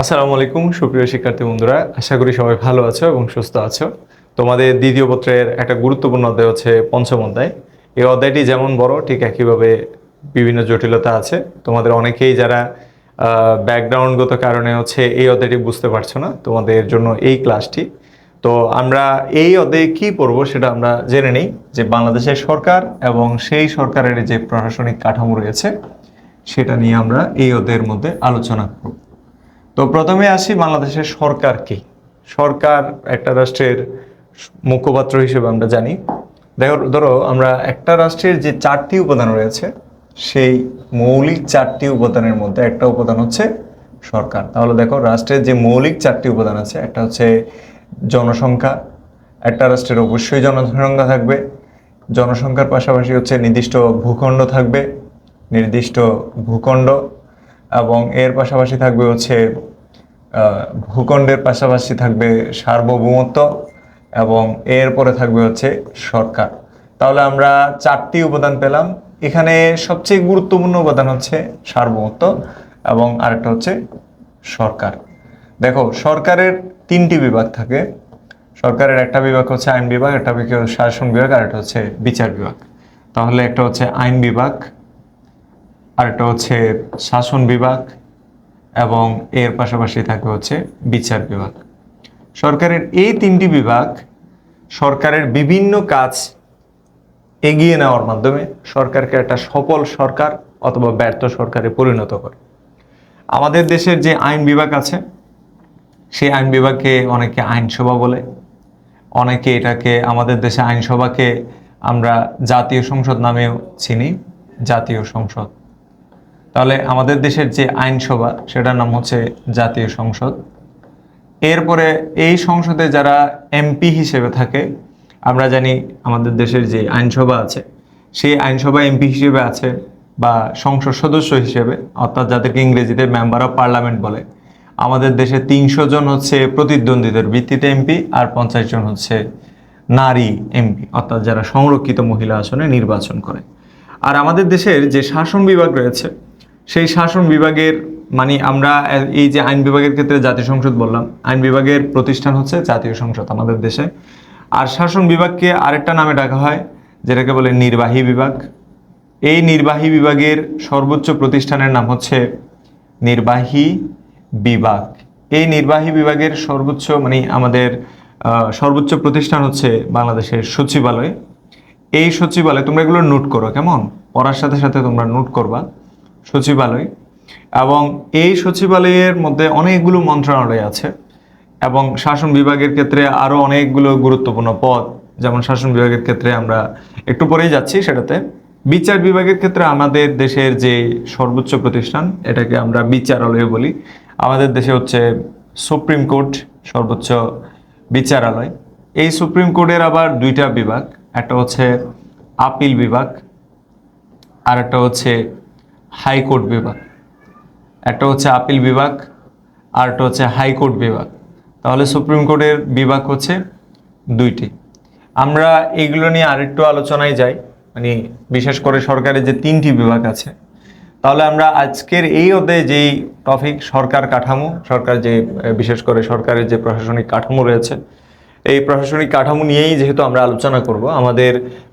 আসসালামু আলাইকুম, সুপ্রিয় শিক্ষার্থী বন্ধুরা। আশা করি সবাই ভালো আছো এবং সুস্থ আছো। তোমাদের দ্বিতীয় পত্রের একটা গুরুত্বপূর্ণ অধ্যায় হচ্ছে পঞ্চম অধ্যায়। এই অধ্যায়টি যেমন বড়, ঠিক একইভাবে বিভিন্ন জটিলতা আছে। তোমাদের অনেকেই যারা ব্যাকগ্রাউন্ডগত কারণে হচ্ছে এই অধ্যায়টি বুঝতে পারছ না, তোমাদের জন্য এই ক্লাসটি তো আমরা এই অধ্যায়ে কি পড়ব সেটা আমরা জেনে নিই, যে বাংলাদেশের সরকার এবং সেই সরকারের যে প্রশাসনিক কাঠামো রয়েছে, সেটা নিয়ে আমরা এই অধ্যায়ের মধ্যে আলোচনা করব। তো প্রথমে আসি বাংলাদেশের সরকার কি সরকার একটা রাষ্ট্রের মুখপাত্র হিসেবে আমরা জানি। দেখো, ধরো, আমরা একটা রাষ্ট্রের যে চারটি উপাদান রয়েছে, সেই মৌলিক চারটি উপাদানের মধ্যে একটা উপাদান হচ্ছে সরকার। তাহলে দেখো, রাষ্ট্রের যে মৌলিক চারটি উপাদান আছে, একটা হচ্ছে জনসংখ্যা, একটা রাষ্ট্রের অবশ্যই জনসংখ্যা থাকবে, জনসংখ্যার পাশাপাশি হচ্ছে নির্দিষ্ট ভূখণ্ড থাকবে, নির্দিষ্ট ভূখণ্ড এবং এর পাশাপাশি থাকবে হচ্ছে ভূখণ্ডের পাশাপাশি থাকবে সার্বভৌমত্ব এবং এর পরে থাকবে হচ্ছে সরকার। তাহলে আমরা চারটি উপাদান পেলাম। এখানে সবচেয়ে গুরুত্বপূর্ণ উপাদান হচ্ছে সার্বভৌমত্ব এবং আরেকটা হচ্ছে সরকার। দেখো, সরকারের তিনটি বিভাগ থাকে। সরকারের একটা বিভাগ হচ্ছে আইন বিভাগ, একটা শাসন বিভাগ, আর একটা হচ্ছে বিচার বিভাগ। তাহলে একটা হচ্ছে আইন বিভাগ আরেকটা হচ্ছে শাসন বিভাগ এবং এর পাশাপাশি থাকে হচ্ছে বিচার বিভাগ। সরকারের এই তিনটি বিভাগ সরকারের বিভিন্ন কাজ এগিয়ে নেওয়ার মাধ্যমে সরকারকে একটা সফল সরকার অথবা ব্যর্থ সরকারে পরিণত করে। আমাদের দেশের যে আইন বিভাগ আছে, সেই আইন বিভাগকে অনেকে আইনসভা বলে, অনেকে এটাকে আমাদের দেশে আইনসভাকে আমরা জাতীয় সংসদ নামেও চিনি, জাতীয় সংসদ তাহলে আমাদের দেশের যে আইনসভা, সেটার নাম হচ্ছে জাতীয় সংসদ। এরপরে এই সংসদে যারা এমপি হিসেবে থাকে, আমরা জানি আমাদের দেশের যে আইনসভা আছে, সেই আইনসভা এমপি হিসেবে আছে বা সংসদ সদস্য হিসেবে, অর্থাৎ যাদেরকে ইংরেজিতে মেম্বার অফ পার্লামেন্ট বলে, আমাদের দেশে তিনশো জন হচ্ছে প্রতিদ্বন্দ্বীদের ভিত্তিতে এমপি আর পঞ্চাশ জন হচ্ছে নারী এমপি, অর্থাৎ যারা সংরক্ষিত মহিলা আসনে নির্বাচন করে। আর আমাদের দেশের যে শাসন বিভাগ রয়েছে সেই শাসন বিভাগের মানে আমরা, এই যে আইন বিভাগের ক্ষেত্রে জাতীয় সংসদ বললাম, আইন বিভাগের প্রতিষ্ঠান হচ্ছে জাতীয় সংসদ আমাদের দেশে। আর শাসন বিভাগকে আরেকটা নামে ডাকা হয়, যেটাকে বলে নির্বাহী বিভাগ। এই নির্বাহী বিভাগের সর্বোচ্চ প্রতিষ্ঠানের নাম হচ্ছে নির্বাহী বিভাগ। এই নির্বাহী বিভাগের সর্বোচ্চ মানে আমাদের সর্বোচ্চ প্রতিষ্ঠান হচ্ছে বাংলাদেশের সচিবালয়। এই সচিবালয় তোমরা এগুলো নোট করো, কেমন? পড়ার সাথে সাথে তোমরা নোট করবা। সচিবালয় এবং এই সচিবালয়ের মধ্যে অনেকগুলো মন্ত্রণালয় আছে এবং শাসন বিভাগের ক্ষেত্রে আরও অনেকগুলো গুরুত্বপূর্ণ পদ, যেমন শাসন বিভাগের ক্ষেত্রে আমরা একটু পরেই যাচ্ছি সেটাতে। বিচার বিভাগের ক্ষেত্রে আমাদের দেশের যে সর্বোচ্চ প্রতিষ্ঠান, এটাকে আমরা বিচারালয় বলি, আমাদের দেশে হচ্ছে সুপ্রিম কোর্ট সর্বোচ্চ বিচারালয়। এই সুপ্রিম কোর্টের আবার দুইটা বিভাগ, একটা হচ্ছে আপিল বিভাগ, আর একটা হচ্ছে হাইকোর্ট বিভাগ। একটা হচ্ছে আপিল বিভাগ আর একটা হচ্ছে হাইকোর্ট বিভাগ। তাহলে সুপ্রিম কোর্টের বিভাগ হচ্ছে দুইটি। আমরা এগুলো নিয়ে আরেকটু আলোচনায় যাই মানে বিশেষ করে সরকারের যে তিনটি বিভাগ আছে। তাহলে আমরা আজকের এই অধ্যায়ে যেই টপিক সরকার কাঠামো, সরকার যে, বিশেষ করে সরকারের যে প্রশাসনিক কাঠামো রয়েছে, এই প্রশাসনিক কাঠামো নিয়েই যেহেতু আমরা আলোচনা করব, আমাদের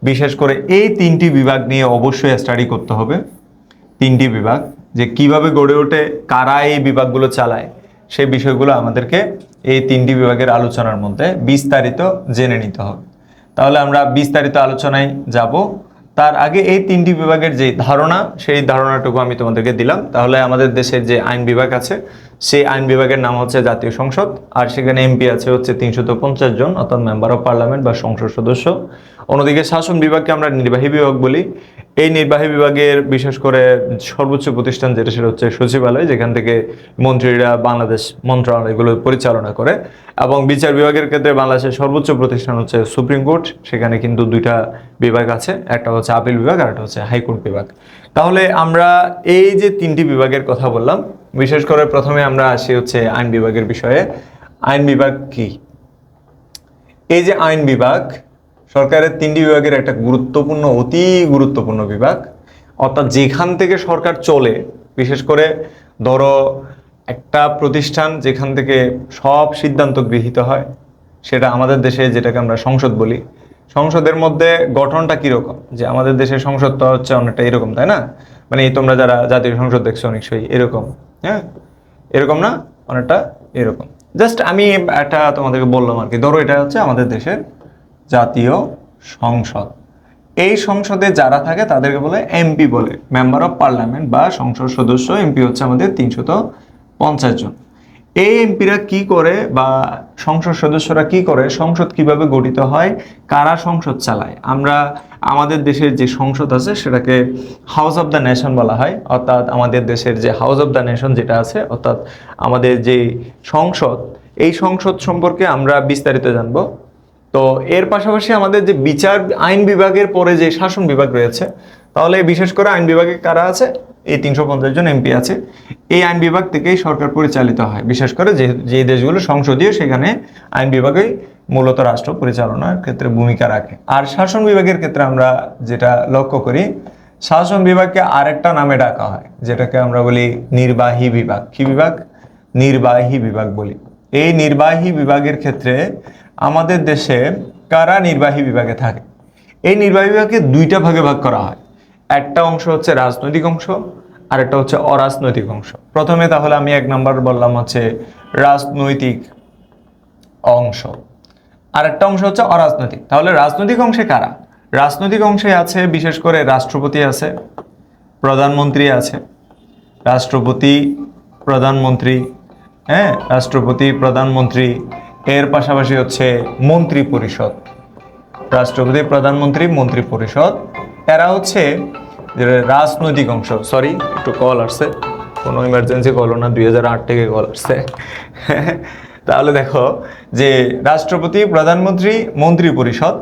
বিশেষ করে এই তিনটি বিভাগ নিয়ে অবশ্যই স্টাডি করতে হবে। তিনটি বিভাগ, যে কীভাবে গড়ে ওঠে, কারা এই বিভাগগুলো চালায়, সেই বিষয়গুলো আমাদেরকে এই তিনটি বিভাগের আলোচনার মধ্যে বিস্তারিত জেনে নিতে হবে। তাহলে আমরা বিস্তারিত আলোচনায় যাব। তার আগে এই তিনটি বিভাগের যে ধারণা, সেই ধারণাটুকু আমি তোমাদেরকে দিলাম। তাহলে আমাদের দেশের যে আইন বিভাগ আছে সেই আইন বিভাগের নাম হচ্ছে জাতীয় সংসদ, আর সেখানে এমপি আছে হচ্ছে তিনশত পঞ্চাশ জন, অর্থাৎ মেম্বার অফ পার্লামেন্ট বা সংসদ সদস্য। অন্যদিকে শাসন বিভাগকে আমরা নির্বাহী বিভাগ বলি। এই নির্বাহী বিভাগের বিশেষ করে সর্বোচ্চ প্রতিষ্ঠান যেটা, সেটা হচ্ছে সচিবালয়, যেখান থেকে মন্ত্রীরা বাংলাদেশ মন্ত্রণালয়গুলো পরিচালনা করে। এবং বিচার বিভাগের ক্ষেত্রে বাংলাদেশের সর্বোচ্চ প্রতিষ্ঠান হচ্ছে সুপ্রিম কোর্ট, সেখানে কিন্তু দুইটা বিভাগ আছে, একটা হচ্ছে আপিল বিভাগ আর একটা হচ্ছে হাইকোর্ট বিভাগ। তাহলে আমরা এই যে তিনটি বিভাগের কথা বললাম বিশেষ করে প্রথমে আমরা আসি হচ্ছে আইন বিভাগের বিষয়ে। আইন বিভাগ কি? এই যে আইন বিভাগ সরকারের তিনটি বিভাগের একটা গুরুত্বপূর্ণ, অতি গুরুত্বপূর্ণ বিভাগ। অর্থাৎ যেখান থেকে সরকার চলে, বিশেষ করে ধরো একটা প্রতিষ্ঠান যেখান থেকে সব সিদ্ধান্ত গৃহীত হয়, সেটা আমাদের দেশে যেটাকে আমরা সংসদ বলি। সংসদের মধ্যে গঠনটা কীরকম? যে আমাদের দেশের সংসদ তো হচ্ছে অনেকটা এরকম, তাই না? মানে তোমরা যারা জাতীয় সংসদ দেখছ অনেকই এরকম। হ্যাঁ? এরকম না? অনেকটা এরকম। জাস্ট আমি একটা তোমাদেরকে বললাম আর কি। ধরো এটা হচ্ছে আমাদের দেশের জাতীয় সংসদ। এই সংসদে যারা থাকে তাদেরকে বলে এমপি বলে। মেম্বার অফ পার্লামেন্ট বা সংসদ সদস্য এমপি হচ্ছে আমাদের তিনশত পঞ্চাশ জন। এই এমপিরা কি করে বা সংসদ সদস্যরা কি করে, সংসদ কীভাবে গঠিত হয়, কারা সংসদ চালায়? আমরা আমাদের দেশের যে সংসদ আছে সেটাকে হাউস অফ দ্য নেশন বলা হয়, অর্থাৎ আমাদের দেশের যে হাউস অফ দ্য নেশন যেটা আছে, অর্থাৎ আমাদের যে সংসদ, এই সংসদ সম্পর্কে আমরা বিস্তারিত জানব। তো এর পাশাপাশি আমাদের যে বিচার আইন বিভাগের পরে যে শাসন বিভাগ রয়েছে তাহলে বিশেষ করে আইন বিভাগে কারা আছে? এই তিনশো পঞ্চাশ জন এমপি আছে। এই আইন বিভাগ থেকেই সরকার পরিচালিত হয়। বিশেষ করে যে যে দেশগুলো সংসদীয়, সেখানে আইন বিভাগেই মূলত রাষ্ট্র পরিচালনার ক্ষেত্রে ভূমিকা রাখে। আর শাসন বিভাগের ক্ষেত্রে আমরা যেটা লক্ষ্য করি, শাসন বিভাগকে আরেকটা নামে ডাকা হয়, যেটাকে আমরা বলি নির্বাহী বিভাগ। কি বিভাগ? নির্বাহী বিভাগ বলি। এই নির্বাহী বিভাগের ক্ষেত্রে আমাদের দেশে কারা নির্বাহী বিভাগে থাকে? এই নির্বাহী বিভাগকে দুইটা ভাগে ভাগ করা হয়। একটা অংশ হচ্ছে রাজনৈতিক অংশ আর একটা হচ্ছে অরাজনৈতিক অংশ। প্রথমে তাহলে আমি এক নাম্বার বললাম হচ্ছে রাজনৈতিক অংশ। আর একটা অংশ হচ্ছে অরাজনৈতিক। তাহলে রাজনৈতিক অংশে কারা? রাজনৈতিক অংশে আছে, বিশেষ করে রাষ্ট্রপতি আছে, প্রধানমন্ত্রী আছে, রাষ্ট্রপতি প্রধানমন্ত্রী হ্যাঁ রাষ্ট্রপতি প্রধানমন্ত্রী, এর পাশাপাশি হচ্ছে মন্ত্রী পরিষদ রাষ্ট্রপতি প্রধানমন্ত্রী মন্ত্রী পরিষদ এরা হচ্ছে রাজনৈতিক অংশ। সরি একটু কল আসছে। কোনো ইমার্জেন্সি কল না, দুই হাজার আট থেকে কল আসছে। তাহলে দেখো যে রাষ্ট্রপতি, প্রধানমন্ত্রী মন্ত্রী পরিষদ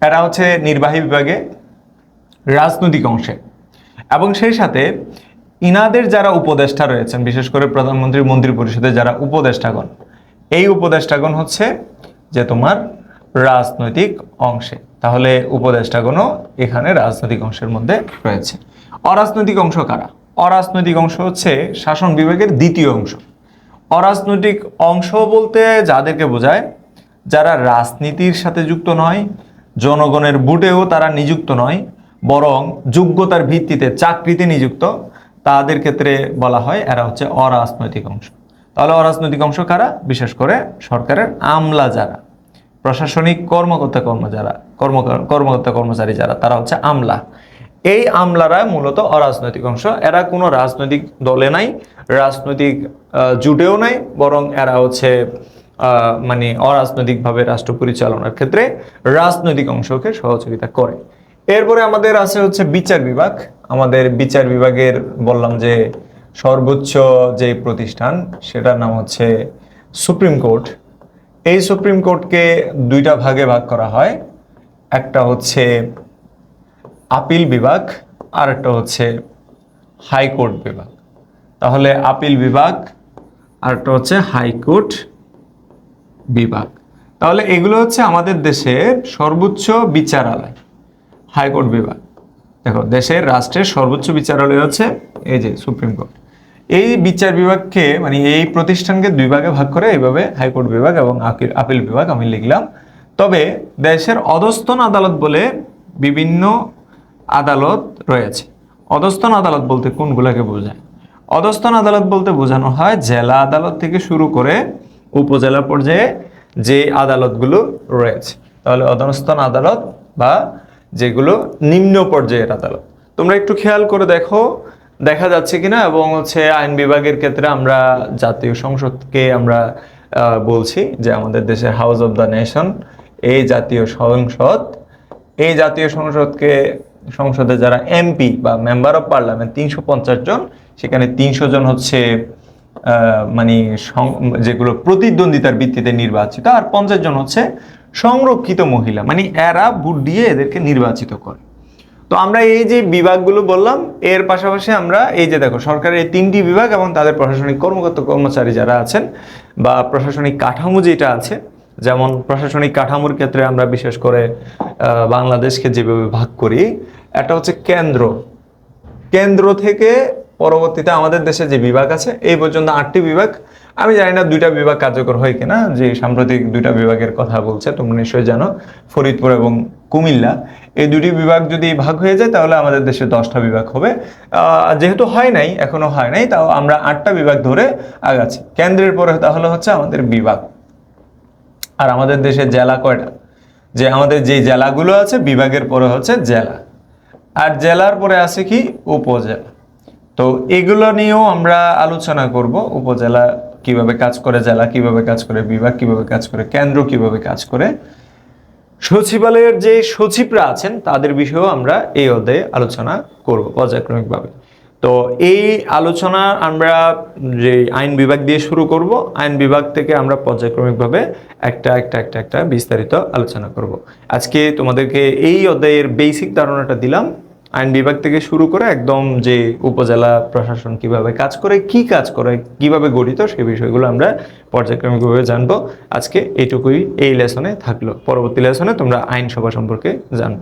এরা হচ্ছে নির্বাহী বিভাগে রাজনৈতিক অংশে। এবং সেই সাথে ইনাদের যারা উপদেষ্টা রয়েছেন, বিশেষ করে প্রধানমন্ত্রী মন্ত্রী পরিষদে যারা উপদেষ্টাগণ, এই উপদেষ্টাগণ হচ্ছে যে তোমার রাজনৈতিক অংশে। তাহলে উপদেষ্টাগণও এখানে রাজনৈতিক অংশের মধ্যে রয়েছে। অরাজনৈতিক অংশ কারা? অরাজনৈতিক অংশ হচ্ছে শাসন বিভাগের দ্বিতীয় অংশ। অরাজনৈতিক অংশ বলতে যাদেরকে বোঝায়, যারা রাজনীতির সাথে যুক্ত নয়, জনগণের বুটেও তারা নিযুক্ত নয়, বরং যোগ্যতার ভিত্তিতে চাকরিতে নিযুক্ত, তাদের ক্ষেত্রে বলা হয় এরা হচ্ছে অরাজনৈতিক অংশ। তাহলে অরাজনৈতিক অংশ কারা? বিশেষ করে সরকারের আমলা যারা। প্রশাসনিক কর্মকর্তা কর্ম যারা কর্ম, কর্মকর্তা কর্মচারী যারা, তারা হচ্ছে আমলা। এই আমলারা মূলত অরাজনৈতিক অংশ। এরা কোনো রাজনৈতিক দলে নাই, রাজনৈতিক জুটেও নাই, বরং এরা হচ্ছে মানে অরাজনৈতিকভাবে রাষ্ট্র পরিচালনার ক্ষেত্রে রাজনৈতিক অংশকে সহযোগিতা করে। এরপরে আমাদের আছে হচ্ছে বিচার বিভাগ। আমাদের বিচার বিভাগের বললাম যে সর্বোচ্চ যে প্রতিষ্ঠান, সেটার নাম হচ্ছে সুপ্রিম কোর্ট। এই সুপ্রিম কোর্টকে দুইটা ভাগে ভাগ করা হয়। একটা হচ্ছে আপিল বিভাগ, আর একটা হচ্ছে হাইকোর্ট বিভাগ। তাহলে আপিল বিভাগ, আর একটা হচ্ছে হাইকোর্ট বিভাগ। তাহলে এগুলো হচ্ছে আমাদের দেশের সর্বোচ্চ বিচারালয়, হাইকোর্ট বিভাগ। দেখো, দেশের রাষ্ট্রের সর্বোচ্চ বিচারালয় হচ্ছে এই যে সুপ্রিম কোর্ট। এই বিচার বিভাগকে মানে এই প্রতিষ্ঠানকে দুই ভাগে ভাগ করে, এইভাবে হাইকোর্ট বিভাগ এবং আপিল- বিভাগ আমি লিখলাম। তবে দেশের অধস্তন আদালত বলে বিভিন্ন আদালত রয়েছে। অধস্তন আদালত বলতে কোনগুলাকে বোঝায়? অধস্তন আদালত বলতে বোঝানো হয় জেলা আদালত থেকে শুরু করে উপজেলা পর্যায়ে যে আদালতগুলো রয়েছে। তাহলে অধস্তন আদালত বা যেগুলো নিম্ন পর্যায়ের আদালত। তোমরা একটু খেয়াল করে দেখো দেখা যাচ্ছে কিনা এবং হচ্ছে আইন বিভাগের ক্ষেত্রে আমরা জাতীয় সংসদকে আমরা বলছি যে আমাদের দেশের হাউস অফ দ্য নেশন এই জাতীয় সংসদ, এই জাতীয় সংসদকে, সংসদে যারা এমপি বা মেম্বার অফ পার্লামেন্ট তিনশো পঞ্চাশ জন, সেখানে তিনশো জন হচ্ছে মানে যেগুলো প্রতিদ্বন্দ্বিতার ভিত্তিতে নির্বাচিত, আর পঞ্চাশ জন হচ্ছে সংরক্ষিত মহিলা মানে এরা ভোট দিয়ে এদেরকে নির্বাচিত করে। তো আমরা এই যে বিভাগগুলো বললাম, এর পাশাপাশি আমরা এই যে দেখো, সরকারের এই তিনটি বিভাগ এবং তাদের প্রশাসনিক কর্মকর্তা কর্মচারী যারা আছেন বা প্রশাসনিক কাঠামো যেটা আছে, যেমন প্রশাসনিক কাঠামোর ক্ষেত্রে আমরা বিশেষ করে বাংলাদেশকে যেভাবে ভাগ করি, একটা হচ্ছে কেন্দ্র। কেন্দ্র থেকে পরবর্তীতে আমাদের দেশে যে বিভাগ আছে, এই পর্যন্ত আটটি বিভাগ। আমি জানি না দুইটা বিভাগ কার্যকর হয় কিনা, যে সাম্প্রতিক দুইটা বিভাগের কথা বলছে, তোমরা নিশ্চয়ই জানো, ফরিদপুর এবং কুমিল্লা, এই দুটি বিভাগ যদি ভাগ হয়ে যায়, তাহলে আমাদের দেশে দশটা বিভাগ হবে। যেহেতু হয় নাই, এখনও হয় নাই, তাও আমরা আটটা বিভাগ ধরে আগাচ্ছি। কেন্দ্রের পরে তাহলে হচ্ছে আমাদের বিভাগ। আর আমাদের দেশে জেলা কয়টা? যে আমাদের যে জেলাগুলো আছে, বিভাগের পরে হচ্ছে জেলা। আর জেলার পরে আছে কি? উপজেলা। তো এগুলো নিয়েও আমরা আলোচনা করব, উপজেলা কীভাবে কাজ করে, জেলা কীভাবে কাজ করে, বিভাগ কীভাবে কাজ করে, কেন্দ্র কীভাবে কাজ করে। সচিবালয়ের যে সচিবরা আছেন, তাদের বিষয়েও আমরা এই অধ্যায়ে আলোচনা করব পর্যায়ক্রমিকভাবে। তো এই আলোচনা আমরা যে আইন বিভাগ দিয়ে শুরু করব, আইন বিভাগ থেকে আমরা পর্যায়ক্রমিকভাবে একটা একটা একটা একটা বিস্তারিত আলোচনা করব। আজকে তোমাদেরকে এই অধ্যায়ের বেসিক ধারণাটা দিলাম আইন বিভাগ থেকে শুরু করে একদম যে উপজেলা প্রশাসন কীভাবে কাজ করে, কি কাজ করে, কীভাবে গঠিত, সেই বিষয়গুলো আমরা পর্যায়ক্রমিকভাবে জানব। আজকে এইটুকুই এই লেসনে থাকল। পরবর্তী লেসনে তোমরা আইন সভা সম্পর্কে জানবে।